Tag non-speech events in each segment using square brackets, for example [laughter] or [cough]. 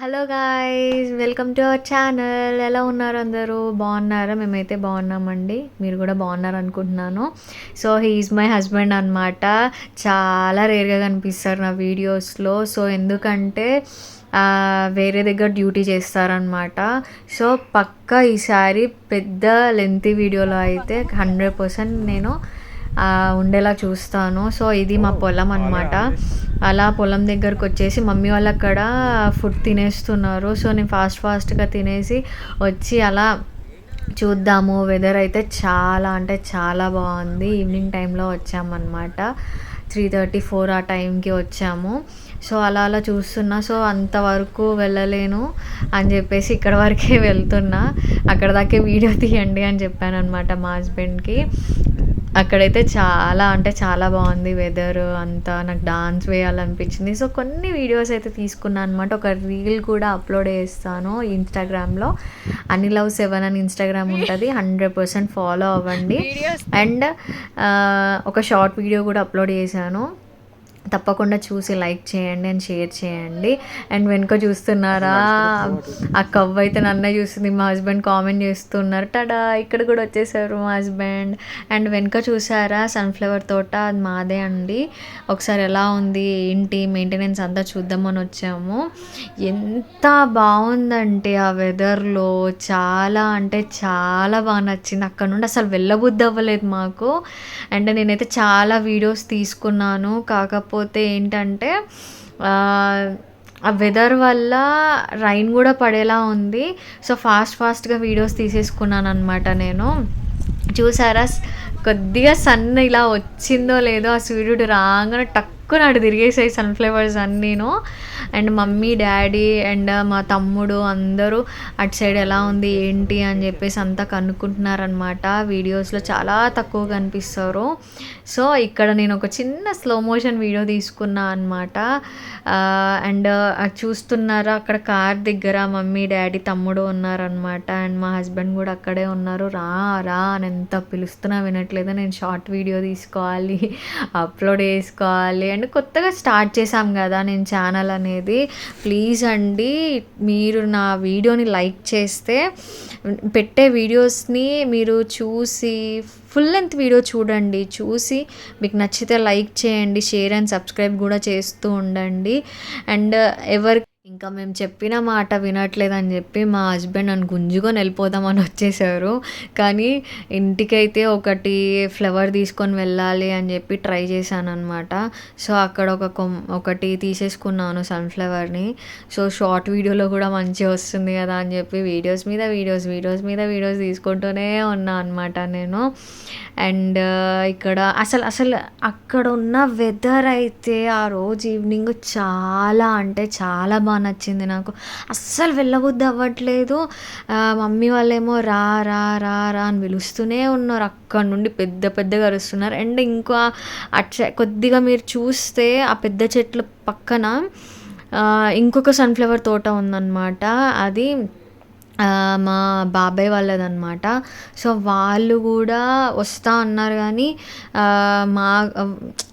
Hello guys welcome to our channel ఎలా ఉన్నారు అందరూ? బాగున్నారా? మేమైతే బాగున్నామండి. మీరు కూడా బాగున్నారు అనుకుంటున్నాను సో హీఈస్ మై హస్బెండ్ అనమాట చాలా రేర్గా కనిపిస్తారు నా వీడియోస్లో. సో ఎందుకంటే వేరే దగ్గర డ్యూటీ చేస్తారనమాట సో పక్కా ఈసారి పెద్ద లెంతీ వీడియోలో అయితే హండ్రెడ్ పర్సెంట్ నేను ఉండేలా చూస్తాను. సో ఇది మా పొలం అనమాట అలా పొలం దగ్గరకు వచ్చేసి మమ్మీ వాళ్ళు అక్కడ ఫుడ్ తినేస్తున్నారు. సో నేను ఫాస్ట్ ఫాస్ట్గా తినేసి వచ్చి అలా చూద్దాము. వెదర్ అయితే చాలా అంటే చాలా బాగుంది. ఈవినింగ్ టైంలో వచ్చామన్నమాట. త్రీ థర్టీ ఫోర్ ఆ టైంకి వచ్చాము. సో అలా అలా చూస్తున్నా. సో అంతవరకు వెళ్ళలేను అని చెప్పేసి ఇక్కడ వరకే [laughs] వెళ్తున్నా. అక్కడ దాకే వీడియో తీయండి అని చెప్పాను అనమాట మా హస్బెండ్కి. అక్కడైతే చాలా అంటే చాలా బాగుంది వెదర్ అంతా. నాకు డాన్స్ వేయాలనిపించింది. సో కొన్ని వీడియోస్ అయితే తీసుకున్నాను అనమాట ఒక రీల్ కూడా అప్లోడ్ చేస్తాను ఇన్స్టాగ్రామ్లో అని లవ్ సెవెన్ అని ఇన్స్టాగ్రామ్ ఉంటుంది. హండ్రెడ్ పర్సెంట్ ఫాలో అవ్వండి. అండ్ ఒక షార్ట్ వీడియో కూడా అప్లోడ్ చేశాను. తప్పకుండా చూసి లైక్ చేయండి అండ్ షేర్ చేయండి. అండ్ వెనుక చూస్తున్నారా? ఆ కవ్వ అయితే నన్నే చూస్తుంది. మా హస్బెండ్ కామెంట్ చేస్తున్నారు. టడా ఇక్కడ కూడా వచ్చేసారు మా హస్బెండ్. అండ్ వెనుక చూసారా? సన్ఫ్లవర్ తోట అది మాదే అండి. ఒకసారి ఎలా ఉంది? ఏంటి? మెయింటెనెన్స్ అంతా చూద్దామని వచ్చాము. ఎంత బాగుందంటే ఆ వెదర్లో. చాలా అంటే చాలా బాగా నచ్చింది. అక్కడ నుండి అసలు వెళ్ళబుద్ధి అవ్వలేదు మాకు. అండ్ నేనైతే చాలా వీడియోస్ తీసుకున్నాను. కాకపోతే కాకపోతే ఏంటంటే ఆ, వెదర్ వల్ల రైన్ కూడా పడేలా ఉంది. సో ఫాస్ట్ ఫాస్ట్గా వీడియోస్ తీసేసుకున్నాను అనమాట నేను. చూసారా? కొద్దిగా సన్ ఇలా వచ్చిందో లేదో ఆ సూర్యుడు రాగానే టక్ టక్కున అటు తిరిగేసాయి సన్ఫ్లవర్స్ అన్నీను. అండ్ మమ్మీ డాడీ అండ్ మా తమ్ముడు అందరూ అటు సైడ్ ఎలా ఉంది ఏంటి అని చెప్పేసి అంతా కనుక్కుంటున్నారనమాట వీడియోస్లో చాలా తక్కువ కనిపిస్తారు. సో ఇక్కడ నేను ఒక చిన్న స్లో మోషన్ వీడియో తీసుకున్నా అనమాట అండ్ చూస్తున్నారా అక్కడ కార్ దగ్గర మమ్మీ డాడీ తమ్ముడు ఉన్నారనమాట అండ్ మా హస్బెండ్ కూడా అక్కడే ఉన్నారు. రా రా అని ఎంత పిలుస్తున్నా వినట్లేదు. నేను షార్ట్ వీడియో తీసుకోవాలి అప్లోడ్ చేసుకోవాలి అండ్ కొత్తగా స్టార్ట్ చేశాం కదా నేను ఛానల్ అనేది. ప్లీజ్ అండి మీరు నా వీడియోని లైక్ చేస్తే పెట్టే వీడియోస్ని మీరు చూసి ఫుల్ లెంత్ వీడియో చూడండి. చూసి మీకు నచ్చితే లైక్ చేయండి షేర్ అండ్ సబ్స్క్రైబ్ కూడా చేస్తూ ఉండండి. అండ్ ఎవరి ఇంకా మేము చెప్పిన మాట వినట్లేదని చెప్పి మా హస్బెండ్ నన్ను గుంజుకొని వెళ్ళిపోదామని వచ్చేసారు. కానీ ఇంటికైతే ఒకటి ఫ్లవర్ తీసుకొని వెళ్ళాలి అని చెప్పి ట్రై చేశాను అనమాట సో అక్కడ ఒక కొమ్ ఒకటి తీసేసుకున్నాను సన్ఫ్లవర్ని. సో షార్ట్ వీడియోలో కూడా మంచిగా వస్తుంది కదా అని చెప్పి వీడియోస్ మీద వీడియోస్ వీడియోస్ మీద వీడియోస్ తీసుకుంటూనే ఉన్నా అనమాట నేను. అండ్ ఇక్కడ అసలు అసలు అక్కడ ఉన్న వెదర్ అయితే ఆ రోజు ఈవినింగ్ చాలా అంటే చాలా బాగా నచ్చింది నాకు. అస్సలు వెళ్ళబుద్ధి అవ్వట్లేదు. మమ్మీ వాళ్ళేమో రా రా రా రా అని పిలుస్తూనే ఉన్నారు. అక్కడ నుండి పెద్ద పెద్దగా అరుస్తున్నారు. అండ్ ఇంకా అట్ కొద్దిగా మీరు చూస్తే ఆ పెద్ద చెట్ల పక్కన ఇంకొక సన్ఫ్లవర్ తోట ఉందన్నమాట. అది మా బాబాయ్ వాళ్ళదనమాట సో వాళ్ళు కూడా వస్తా అన్నారు కానీ మా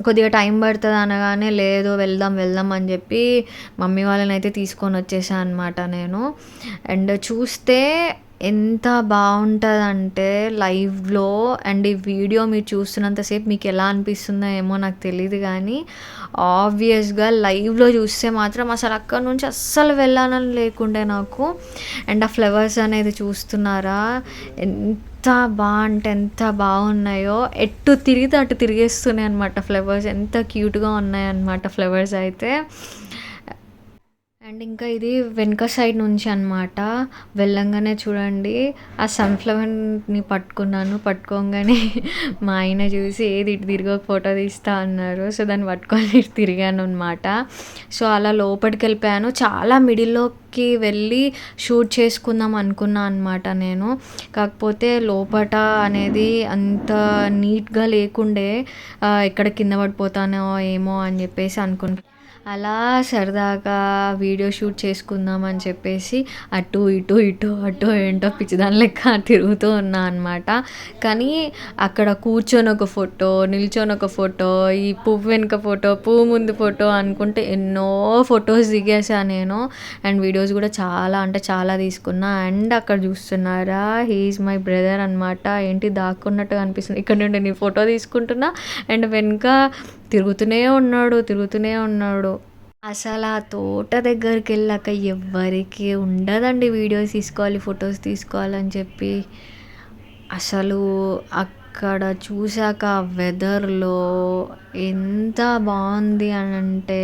కొద్దిగా టైం పడుతుంది అనగానే లేదు వెళ్దాం వెళ్దాం అని చెప్పి మమ్మీ వాళ్ళని అయితే తీసుకొని వచ్చేసాను అనమాట నేను. అండ్ చూస్తే ఎంత బాగుంటుందంటే లైవ్లో అండ్ ఈ వీడియో మీరు చూస్తున్నంతసేపు మీకు ఎలా అనిపిస్తుందో ఏమో నాకు తెలియదు కానీ ఆబ్వియస్గా లైవ్లో చూస్తే మాత్రం అసలు అక్కడ నుంచి అస్సలు వెళ్ళాలని లేకుండే నాకు. అండ్ ఆ ఫ్లవర్స్ అనేది చూస్తున్నారా? ఎంత బాగా అంటే ఎంత బాగున్నాయో. ఎటు తిరిగితే అటు తిరిగేస్తున్నాయి అనమాట ఫ్లవర్స్. ఎంత క్యూట్గా ఉన్నాయన్నమాట ఫ్లవర్స్ అయితే. అండ్ ఇంకా ఇది వెనుక సైడ్ నుంచి అనమాట వెళ్ళంగానే చూడండి. ఆ సన్ఫ్లవర్ని పట్టుకున్నాను. పట్టుకోగానే మా ఆయన చూసి ఏది ఇటు తిరిగి ఒక ఫోటో తీస్తా అన్నారు. సో దాన్ని పట్టుకొని ఇటు తిరిగాను అనమాట సో అలా లోపలికి వెళ్ళిపోయాను. చాలా మిడిల్లోకి వెళ్ళి షూట్ చేసుకుందాం అనుకున్నా అనమాట నేను. కాకపోతే లోపట అనేది అంత నీట్గా లేకుండే ఎక్కడ కింద పడిపోతానో ఏమో అని చెప్పేసి అనుకుంటున్నాను అలా సరదాగా వీడియో షూట్ చేసుకుందాం అని చెప్పేసి అటు ఇటు ఇటు అటు ఏంటో పిచ్చిదాని లెక్క తిరుగుతూ ఉన్నా అనమాట కానీ అక్కడ కూర్చొని ఒక ఫోటో నిల్చొని ఒక ఫోటో ఈ పువ్వు వెనుక ఫోటో పువ్వు ముందు ఫోటో అనుకుంటే ఎన్నో ఫొటోస్ దిగేసా నేను. అండ్ వీడియోస్ కూడా చాలా అంటే చాలా తీసుకున్నా. అండ్ అక్కడ చూస్తున్నారా హీఈస్ మై బ్రదర్ అనమాట ఏంటి దాక్కున్నట్టు అనిపిస్తుంది. ఇక్కడ నుండి నేను ఫోటో తీసుకుంటున్నా. అండ్ వెనుక తిరుగుతూనే ఉన్నాడు తిరుగుతూనే ఉన్నాడు. అసలు ఆ తోట దగ్గరికి వెళ్ళాక ఎవ్వరికి ఉండదండి వీడియోస్ తీసుకోవాలి ఫొటోస్ తీసుకోవాలని చెప్పి. అసలు అక్కడ చూశాక వెదర్లో ఎంత బాగుంది అని అంటే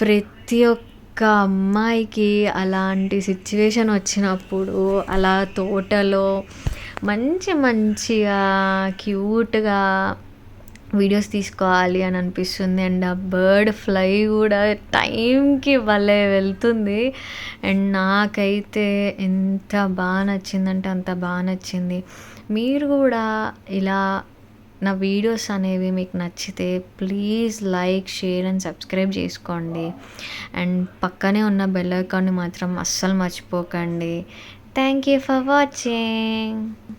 ప్రతి ఒక్క అమ్మాయికి అలాంటి సిచ్యువేషన్ వచ్చినప్పుడు అలా తోటలో మంచి మంచిగా క్యూట్గా వీడియోస్ తీసుకోవాలి అని అనిపిస్తుంది. అండ్ ఆ బర్డ్ ఫ్లై కూడా టైంకి భలే వెళ్తుంది. అండ్ నాకైతే ఎంత బాగా నచ్చిందంటే అంత బాగా నచ్చింది. మీరు కూడా ఇలా నా వీడియోస్ అనేవి మీకు నచ్చితే please like share and subscribe చేసుకోండి. అండ్ పక్కనే ఉన్న బెల్ ఐకాన్ని మాత్రం అస్సలు మర్చిపోకండి. Thank you for watching